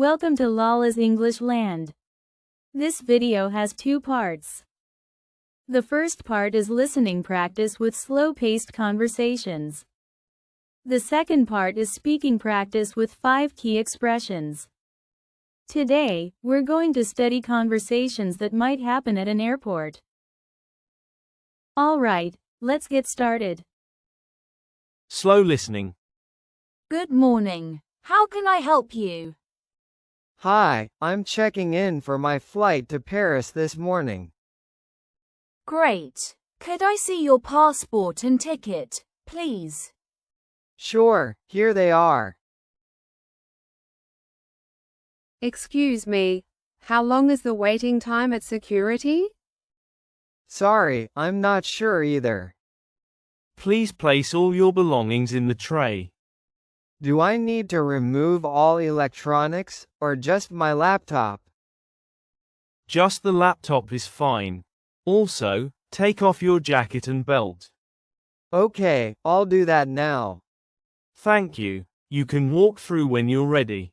Welcome to Lala's English Land. This video has two parts. The first part is listening practice with slow-paced conversations. The second part is speaking practice with five key expressions. Today, we're going to study conversations that might happen at an airport. Alright, let's get started. Slow listening. Good morning. How can I help you? Hi, I'm checking in for my flight to Paris this morning. Great. Could I see your passport and ticket, please? Sure, here they are. Excuse me, how long is the waiting time at security? Sorry, I'm not sure either. Please place all your belongings in the tray. Do I need to remove all electronics, or just my laptop? Just the laptop is fine. Also, take off your jacket and belt. Okay, I'll do that now. Thank you. You can walk through when you're ready.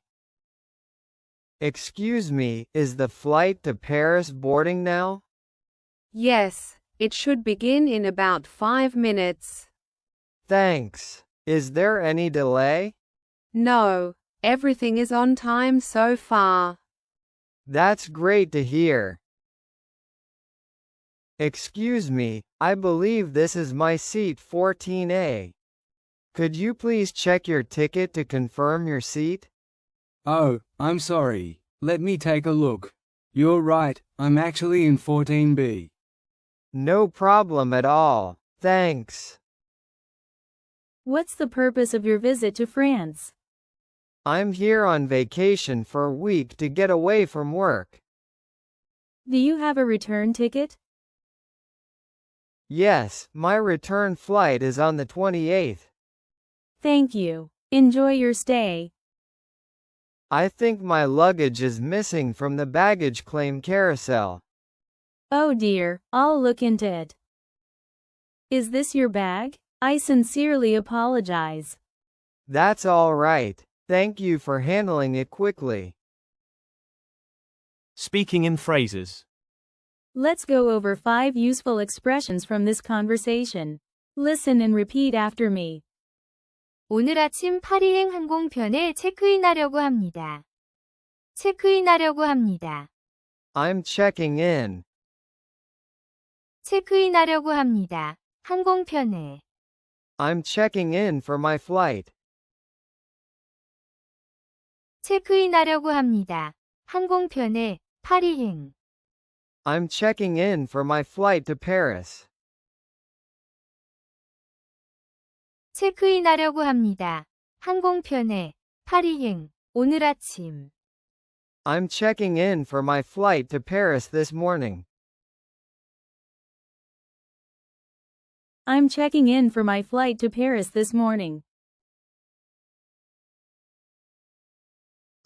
Excuse me, is the flight to Paris boarding now? Yes, it should begin in about five minutes. Thanks. Is there any delay? No, everything is on time so far. That's great to hear. Excuse me, I believe this is my seat 14A. Could you please check your ticket to confirm your seat? Oh, I'm sorry. Let me take a look. You're right, I'm actually in 14B. No problem at all. Thanks. What's the purpose of your visit to France? I'm here on vacation for a week to get away from work. Do you have a return ticket? Yes, my return flight is on the 28th. Thank you. Enjoy your stay. I think my luggage is missing from the baggage claim carousel. Oh dear, I'll look into it. Is this your bag? I sincerely apologize. That's all right. Thank you for handling it quickly. Speaking in phrases. Let's go over five useful expressions from this conversation. Listen and repeat after me. 오늘 아침 파리행 항공편에 체크인하려고 합니다. 체크인하려고 합니다. I'm checking in. 체크인하려고 합니다. 항공편에. I'm checking in for my flight. 체크인하려고 합니다. 항공편에 파리행. I'm checking in for my flight to Paris. 체크인하려고 합니다. 항공편에 파리행. 오늘 아침. I'm checking in for my flight to Paris this morning. I'm checking in for my flight to Paris this morning.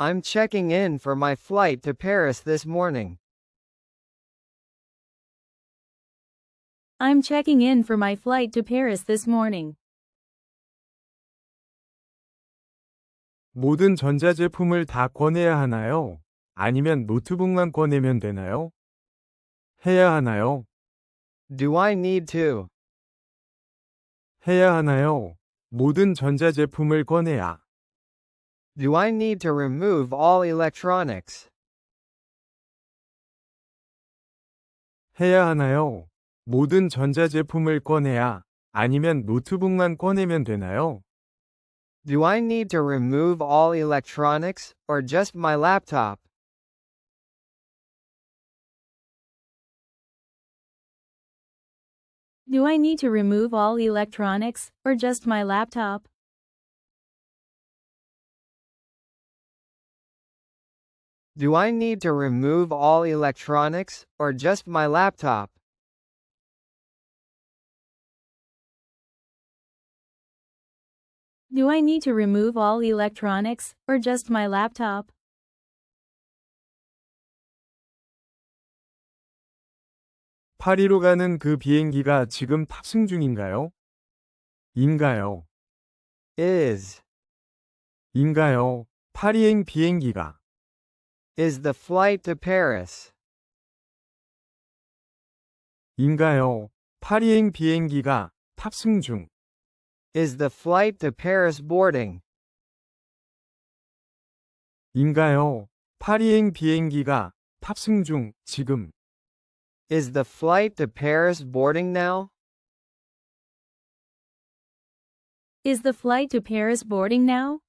I'm checking in for my flight to Paris this morning. I'm checking in for my flight to Paris this morning. 모든 전자제품을 다 꺼내야 하나요? 아니면 노트북만 꺼내면 되나요? 해야 하나요? Do I need to? 해야 하나요? 모든 전자제품을 꺼내야. Do I need to remove all electronics? 해야 하나요? 모든 전자제품을 꺼내야. 아니면 노트북만 꺼내면 되나요? Do I need to remove all electronics, or just my laptop? Do I need to remove all electronics, or just my laptop? Do I need to remove all electronics, or just my laptop? Do I need to remove all electronics, or just my laptop? 파리로 가는 그 비행기가 지금 탑승 중인가요? 인가요? Is. 인가요? 파리행 비행기가 Is the flight to Paris? 인가요? 파리행 비행기가 탑승 중. Is the flight to Paris boarding? 인가요? 파리행 비행기가 탑승 중, 지금. Is the flight to Paris boarding now? Is the flight to Paris boarding now?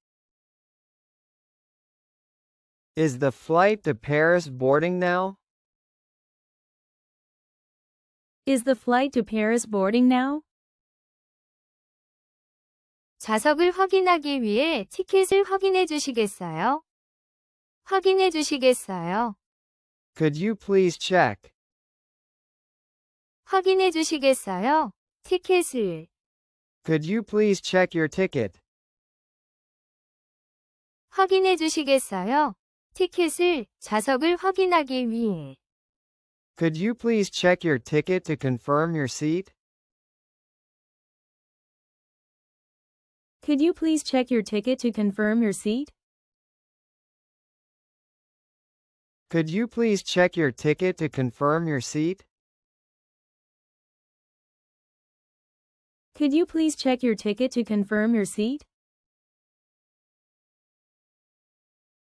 Is the flight to Paris boarding now? Is the flight to Paris boarding now? 좌석을 확인하기 위해 티켓을 확인해 주시겠어요? 확인해 주시겠어요? Could you please check? 확인해 주시겠어요? 티켓을 Could you please check your ticket? 확인해 주시겠어요? 티켓을 좌석을 확인하기 위해 Could you please check your ticket to confirm your seat? Could you please check your ticket to confirm your seat? Could you please check your ticket to confirm your seat? Could you please check your ticket to confirm your seat?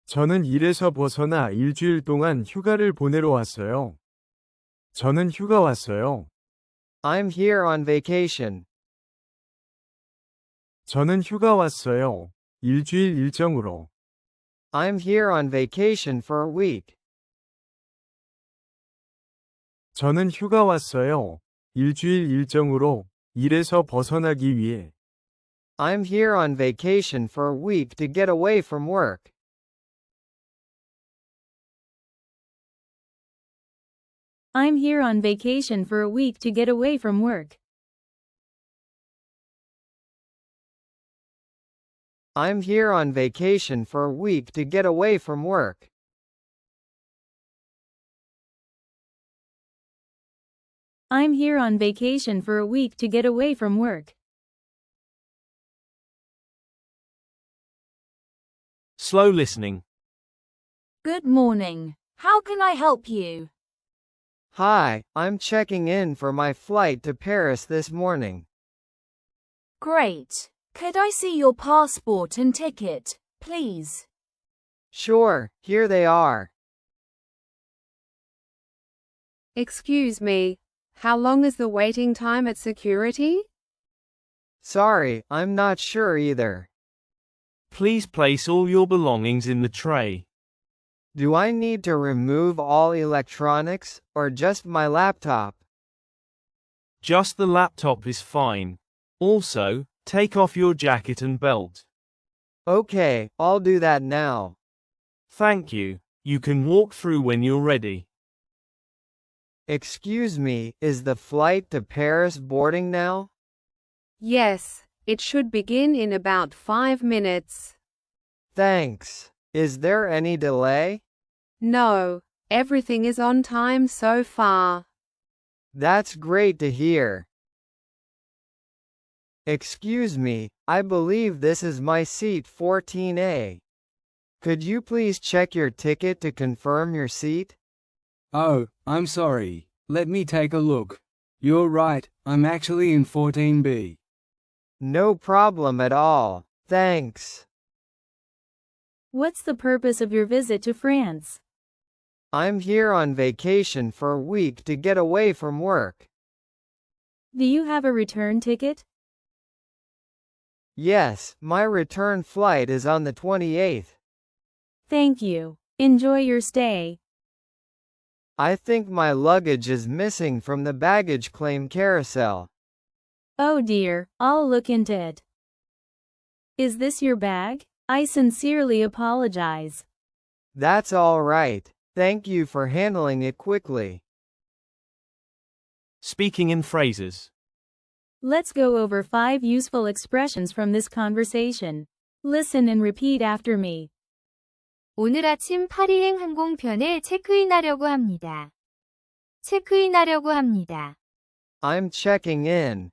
저는 일에서 벗어나 일주일 동안 휴가를 보내러 왔어요. 저는 휴가 왔어요. I'm here on vacation. 저는 휴가 왔어요. 일주일 일정으로. I'm here on vacation for a week. 저는 휴가 왔어요. 일주일 일정으로 일에서 벗어나기 위해. I'm here on vacation for a week to get away from work. I'm here on vacation for a week to get away from work. I'm here on vacation for a week to get away from work. I'm here on vacation for a week to get away from work. Slow listening. Good morning. How can I help you? Hi, I'm checking in for my flight to Paris this morning. Great. Could I see your passport and ticket, please? Sure, here they are. Excuse me, how long is the waiting time at security? Sorry, I'm not sure either. Please place all your belongings in the tray. Do I need to remove all electronics, or just my laptop? Just the laptop is fine. Also, take off your jacket and belt. Okay, I'll do that now. Thank you. You can walk through when you're ready. Excuse me, is the flight to Paris boarding now? Yes, it should begin in about five minutes. Thanks. Is there any delay? No, everything is on time so far. That's great to hear. Excuse me, I believe this is my seat 14A. Could you please check your ticket to confirm your seat? Oh, I'm sorry. Let me take a look. You're right, I'm actually in 14B. No problem at all. Thanks. What's the purpose of your visit to France? I'm here on vacation for a week to get away from work. Do you have a return ticket? Yes, my return flight is on the 28th. Thank you. Enjoy your stay. I think my luggage is missing from the baggage claim carousel. Oh dear, I'll look into it. Is this your bag? I sincerely apologize. That's all right. Thank you for handling it quickly. Speaking in phrases. Let's go over five useful expressions from this conversation. Listen and repeat after me. 오늘 아침 파리행 항공편에 체크인하려고 합니다. 체크인하려고 합니다. I'm checking in.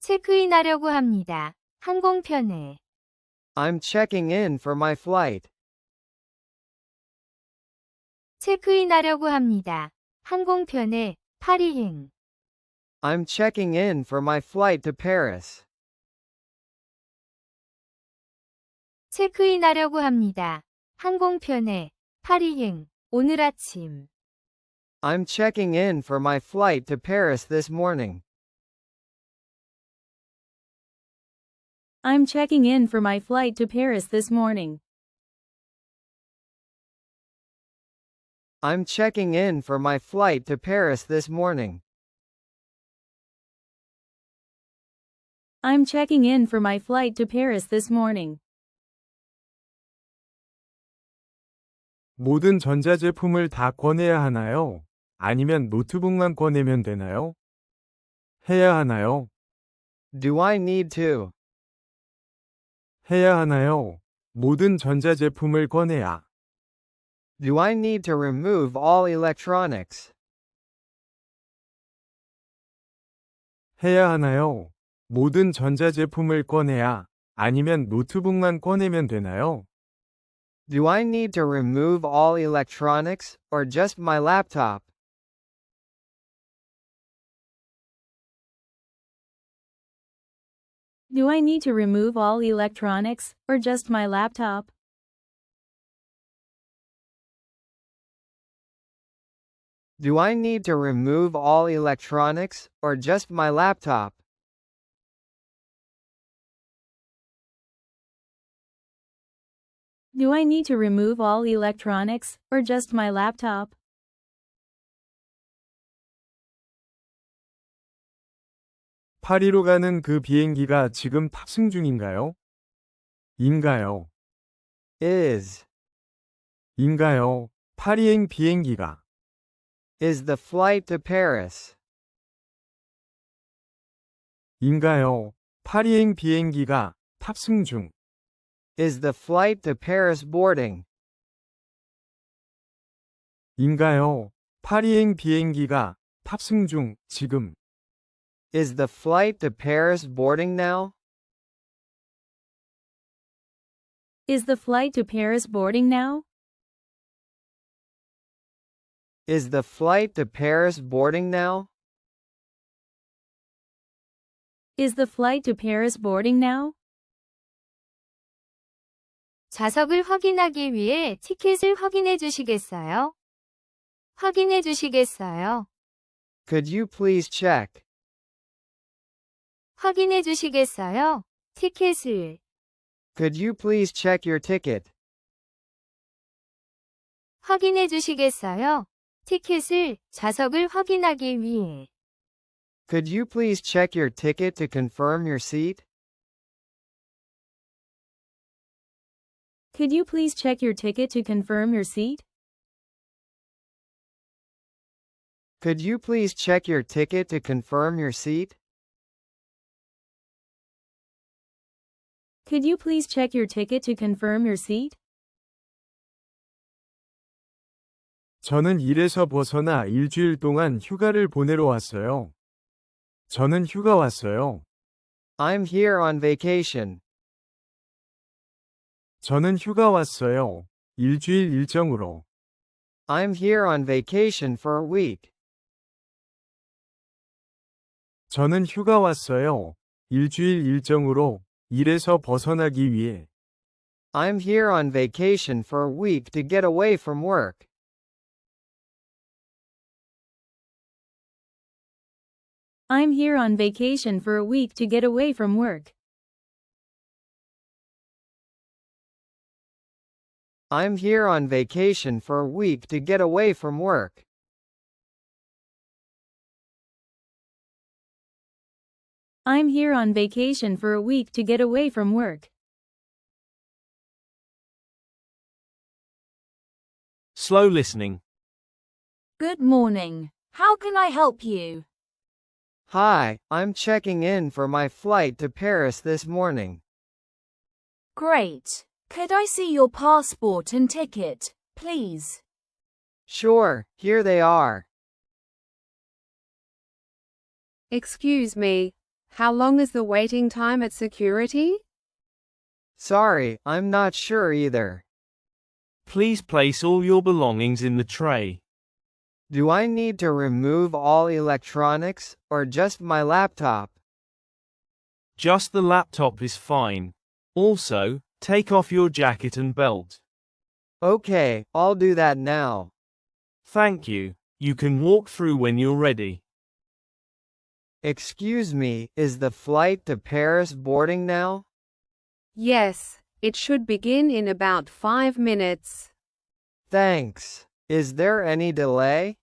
체크인하려고 합니다. 항공편에 I'm checking in for my flight. 체크인하려고 합니다. 항공편의 파리행. I'm checking in for my flight to Paris. 체크인하려고 합니다. 항공편의 파리행. 오늘 아침. I'm checking in for my flight to Paris this morning. I'm checking in for my flight to Paris this morning. I'm checking in for my flight to Paris this morning. I'm checking in for my flight to Paris this morning. 모든 전자제품을 다 꺼내야 하나요? 아니면 노트북만 꺼내면 되나요? 해야 하나요? Do I need to? 해야 하나요? 모든 전자제품을 꺼내야. Do I need to remove all electronics? 해야 하나요? 모든 전자제품을 꺼내야. 아니면 노트북만 꺼내면 되나요? Do I need to remove all electronics, or just my laptop? Do I need to remove all electronics, or just my laptop? Do I need to remove all electronics, or just my laptop? Do I need to remove all electronics, or just my laptop? 파리로 가는 그 비행기가 지금 탑승 중인가요? 인가요? Is. 인가요? 파리행 비행기가 Is the flight to Paris. 인가요? 파리행 비행기가 탑승 중 Is the flight to Paris boarding. 인가요? 파리행 비행기가 탑승 중 지금 Is the flight to Paris boarding now? Is the flight to Paris boarding now? Is the flight to Paris boarding now? Is the flight to Paris boarding now? 좌석을 확인하기 위해 티켓을 확인해 주시겠어요? 확인해 주시겠어요? Could you please check? 확인해 주시겠어요? 티켓을 Could you please check your ticket? 확인해 주시겠어요? 티켓을 좌석을 확인하기 위해 Could you please check your ticket to confirm your seat? Could you please check your ticket to confirm your seat? Could you please check your ticket to confirm your seat? Could you please check your ticket to confirm your seat? 저는 일에서 벗어나 일주일 동안 휴가를 보내러 왔어요. 저는 휴가 왔어요. I'm here on vacation. 저는 휴가 왔어요. 일주일 일정으로. I'm here on vacation for a week. 저는 휴가 왔어요. 일주일 일정으로 일에서 벗어나기 위해. I'm here on vacation for a week to get away from work. I'm here on vacation for a week to get away from work. I'm here on vacation for a week to get away from work. I'm here on vacation for a week to get away from work. Slow listening. Good morning. How can I help you? Hi, I'm checking in for my flight to Paris this morning. Great. Could I see your passport and ticket, please? Sure, here they are. Excuse me, how long is the waiting time at security? Sorry, I'm not sure either. Please place all your belongings in the tray. Do I need to remove all electronics, or just my laptop? Just the laptop is fine. Also, take off your jacket and belt. Okay, I'll do that now. Thank you. You can walk through when you're ready. Excuse me, is the flight to Paris boarding now? Yes, it should begin in about five minutes. Thanks. Is there any delay?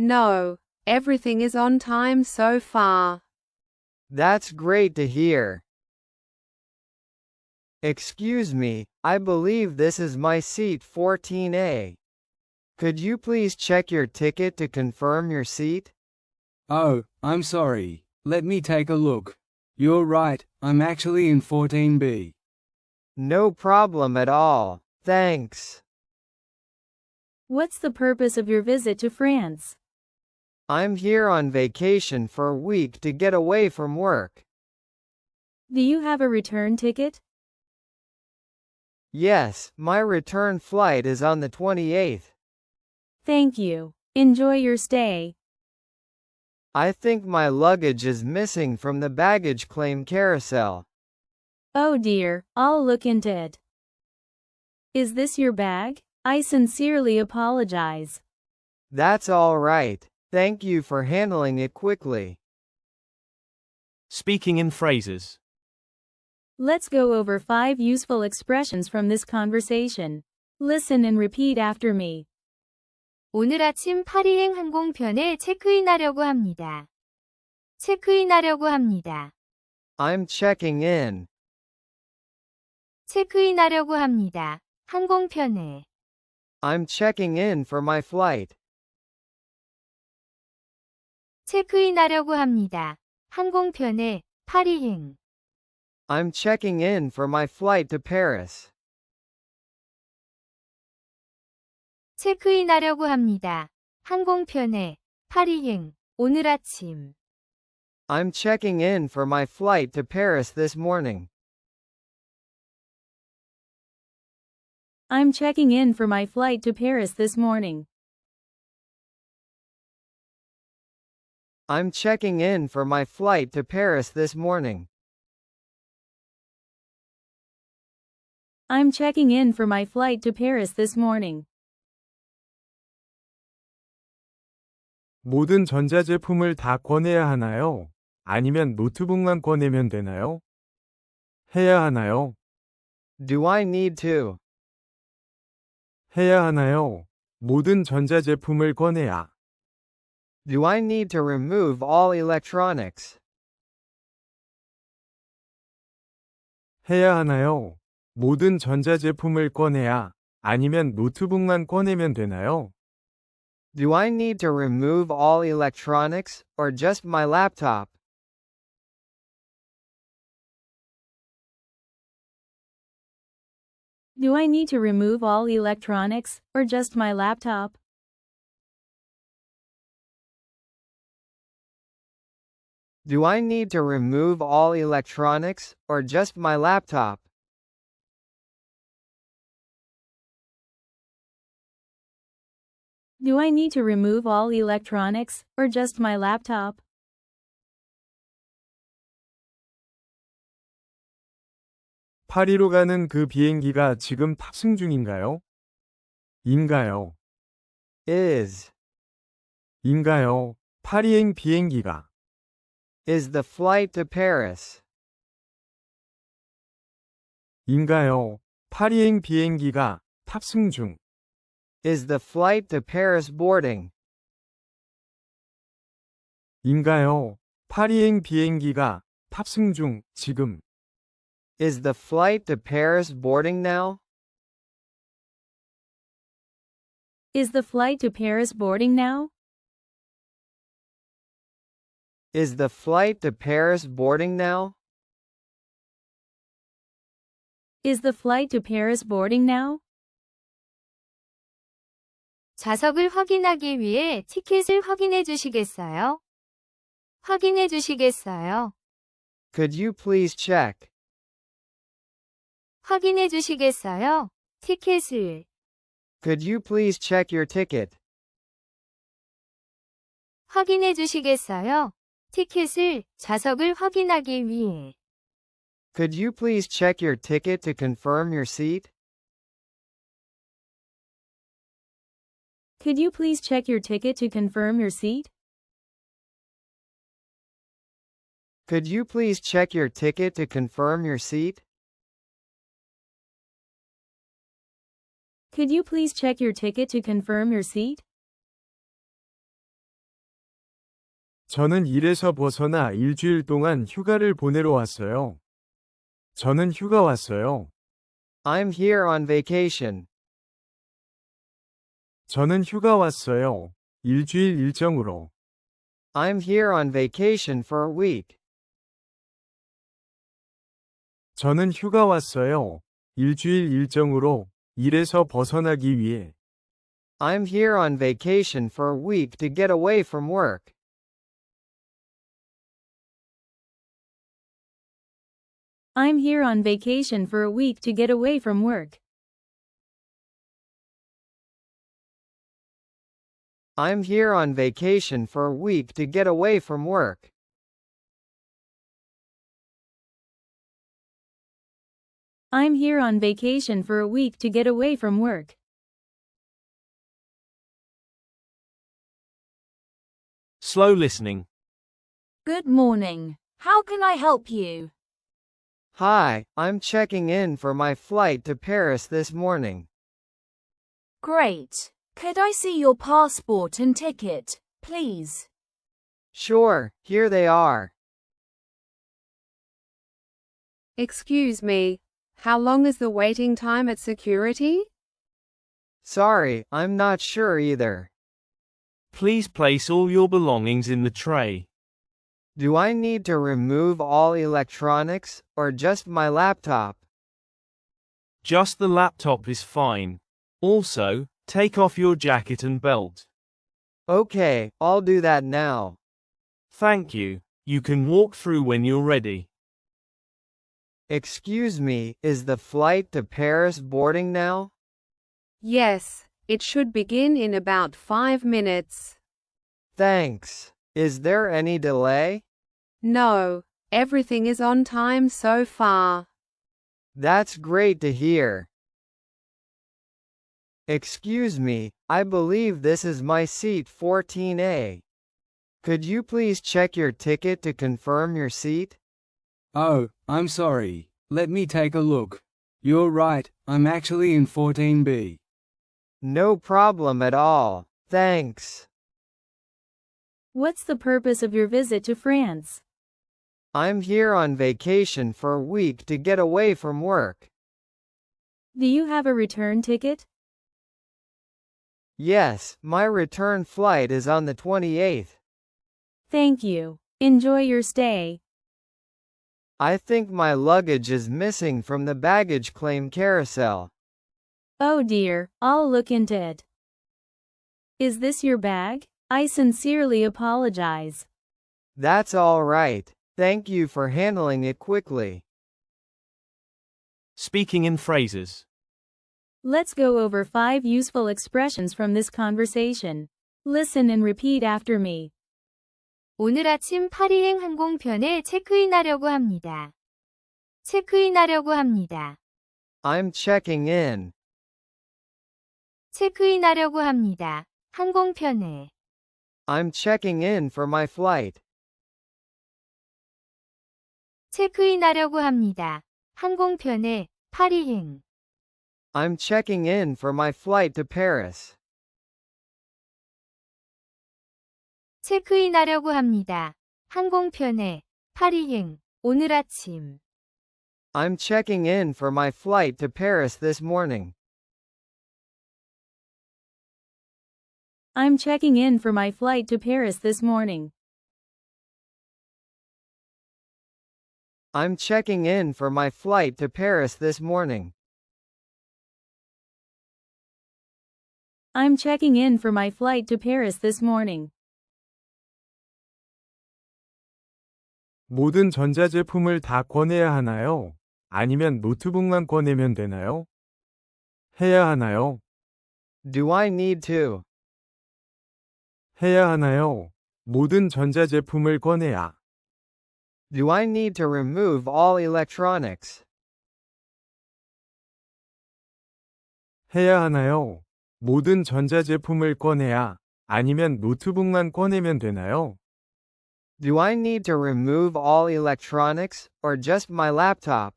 No, everything is on time so far. That's great to hear. Excuse me, I believe this is my seat 14A. Could you please check your ticket to confirm your seat? Oh, I'm sorry. Let me take a look. You're right, I'm actually in 14B. No problem at all. Thanks. What's the purpose of your visit to France? I'm here on vacation for a week to get away from work. Do you have a return ticket? Yes, my return flight is on the 28th. Thank you. Enjoy your stay. I think my luggage is missing from the baggage claim carousel. Oh dear, I'll look into it. Is this your bag? I sincerely apologize. That's all right. Thank you for handling it quickly. Speaking in phrases. Let's go over five useful expressions from this conversation. Listen and repeat after me. 오늘 아침 파리행 항공편에 체크인하려고 합니다. 체크인하려고 합니다. I'm checking in. 체크인하려고 합니다. 항공편에 I'm checking in for my flight. 체크인하려고 합니다. 항공편에 파리행 I'm checking in for my flight to Paris. 체크인하려고 합니다. 항공편에 파리행 오늘 아침 I'm checking in for my flight to Paris this morning. I'm checking in for my flight to Paris this morning. I'm checking in for my flight to Paris this morning. I'm checking in for my flight to Paris this morning. 모든 전자제품을 다 꺼내야 하나요? 아니면 노트북만 꺼내면 되나요? 해야 하나요? Do I need to? 해야 하나요? 모든 전자제품을 꺼내야. Do I need to remove all electronics? 해야 하나요? 모든 전자제품을 꺼내야. 아니면 노트북만 꺼내면 되나요? Do I need to remove all electronics, or just my laptop? Do I need to remove all electronics, or just my laptop? Do I need to remove all electronics, or just my laptop? Do I need to remove all electronics, or just my laptop? 파리로 가는 그 비행기가 지금 탑승 중인가요? 인가요? Is. 인가요? 파리행 비행기가 Is the flight to Paris. 인가요? 파리행 비행기가 탑승 중 Is the flight to Paris boarding. 인가요? 파리행 비행기가 탑승 중 지금 Is the flight to Paris boarding now? Is the flight to Paris boarding now? Is the flight to Paris boarding now? Is the flight to Paris boarding now? 좌석을 확인하기 위해 티켓을 확인해 주시겠어요? 확인해 주시겠어요? Could you please check? 확인해 주시겠어요? 티켓을 Could you please check your ticket? 확인해 주시겠어요? 티켓을, 좌석을 확인하기 위해. Could you please check your ticket to confirm your seat? Could you please check your ticket to confirm your seat? Could you please check your ticket to confirm your seat? Could you please check your ticket to confirm your seat? 저는 일에서 벗어나 일주일 동안 휴가를 보내러 왔어요. 저는 휴가 왔어요. I'm here on vacation. 저는 휴가 왔어요. 일주일 일정으로. I'm here on vacation for a week. 저는 휴가 왔어요. 일주일 일정으로 일에서 벗어나기 위해. I'm here on vacation for a week to get away from work. I'm here on vacation for a week to get away from work. I'm here on vacation for a week to get away from work. I'm here on vacation for a week to get away from work. Slow listening. Good morning. How can I help you? Hi, I'm checking in for my flight to Paris this morning. Great. Could I see your passport and ticket, please? Sure, here they are. Excuse me, how long is the waiting time at security? Sorry, I'm not sure either. Please place all your belongings in the tray. Do I need to remove all electronics, or just my laptop? Just the laptop is fine. Also, take off your jacket and belt. Okay, I'll do that now. Thank you. You can walk through when you're ready. Excuse me, is the flight to Paris boarding now? Yes, it should begin in about five minutes. Thanks. Is there any delay? No, everything is on time so far. That's great to hear. Excuse me, I believe this is my seat 14A. Could you please check your ticket to confirm your seat? Oh, I'm sorry. Let me take a look. You're right, I'm actually in 14B. No problem at all. Thanks. What's the purpose of your visit to France? I'm here on vacation for a week to get away from work. Do you have a return ticket? Yes, my return flight is on the 28th. Thank you. Enjoy your stay. I think my luggage is missing from the baggage claim carousel. Oh dear, I'll look into it. Is this your bag? I sincerely apologize. That's all right. Thank you for handling it quickly. Speaking in phrases. Let's go over five useful expressions from this conversation. Listen and repeat after me. 오늘 아침 파리행 항공편에 체크인하려고 합니다. 체크인하려고 합니다. I'm checking in. 체크인하려고 합니다. 항공편에. I'm checking in for my flight. 체크인하려고 합니다. 항공편에 파리행. I'm checking in for my flight to Paris. 체크인하려고 합니다. 항공편에 파리행. 오늘 아침. I'm checking in for my flight to Paris this morning. I'm checking in for my flight to Paris this morning. I'm checking in for my flight to Paris this morning. I'm checking in for my flight to Paris this morning. 모든 전자제품을 다 권해야 하나요? 아니면 노트북만 권해면 되나요? 해야 하나요? Do I need to? 해야 하나요? 모든 전자제품을 꺼내야. Do I need to remove all electronics? 해야 하나요? 모든 전자제품을 꺼내야. 아니면 노트북만 꺼내면 되나요? Do I need to remove all electronics, or just my laptop?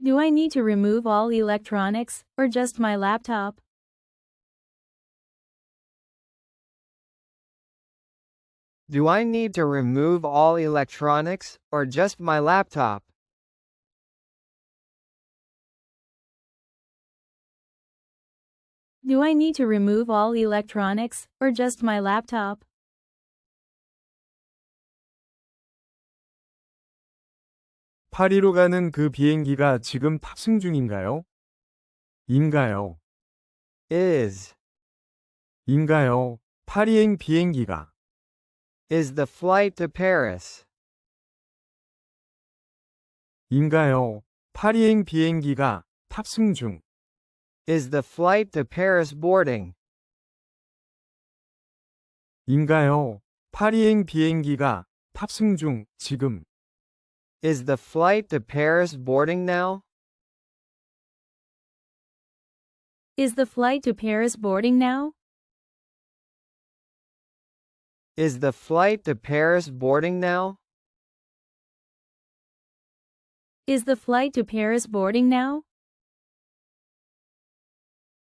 Do I need to remove all electronics, or just my laptop? Do I need to remove all electronics, or just my laptop? Do I need to remove all electronics, or just my laptop? 파리로 가는 그 비행기가 지금 탑승 중인가요? 인가요? Is. 인가요? 파리행 비행기가 Is the flight to Paris? 인가요? 파리행 비행기가 탑승 중 Is the flight to Paris boarding? 인가요? 파리행 비행기가 탑승 중 지금 Is the flight to Paris boarding now? Is the flight to Paris boarding now? Is the flight to Paris boarding now? Is the flight to Paris boarding now?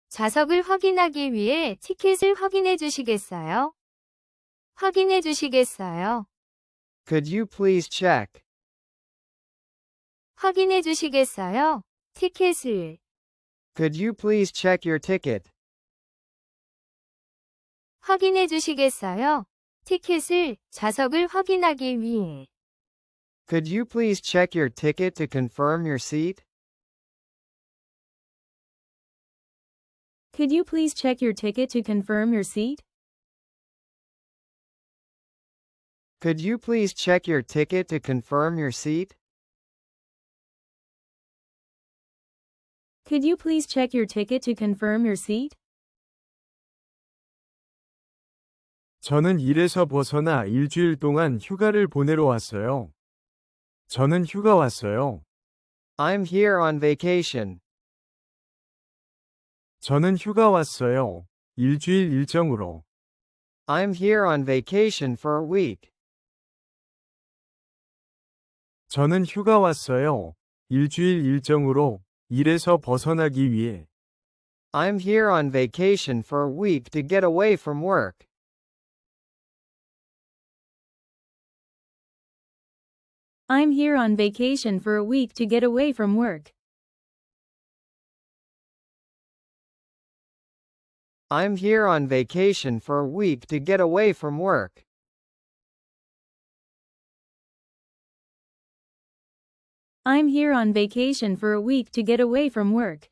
좌석을 확인하기 위해 티켓을 확인해 주시겠어요? 확인해 주시겠어요? Could you please check? 확인해 주시겠어요? 티켓을 Could you please check your ticket? 확인해 주시겠어요? 티켓을 좌석을 확인하기 위해 Could you please check your ticket to confirm your seat? Could you please check your ticket to confirm your seat? Could you please check your ticket to confirm your seat? Could you please check your ticket to confirm your seat? 저는 일에서 벗어나 일주일 동안 휴가를 보내러 왔어요. 저는 휴가 왔어요. I'm here on vacation. 저는 휴가 왔어요. 일주일 일정으로. I'm here on vacation for a week. 저는 휴가 왔어요. 일주일 일정으로 일에서 벗어나기 위해. I'm here on vacation for a week to get away from work. I'm here on vacation for a week to get away from work. I'm here on vacation for a week to get away from work. I'm here on vacation for a week to get away from work.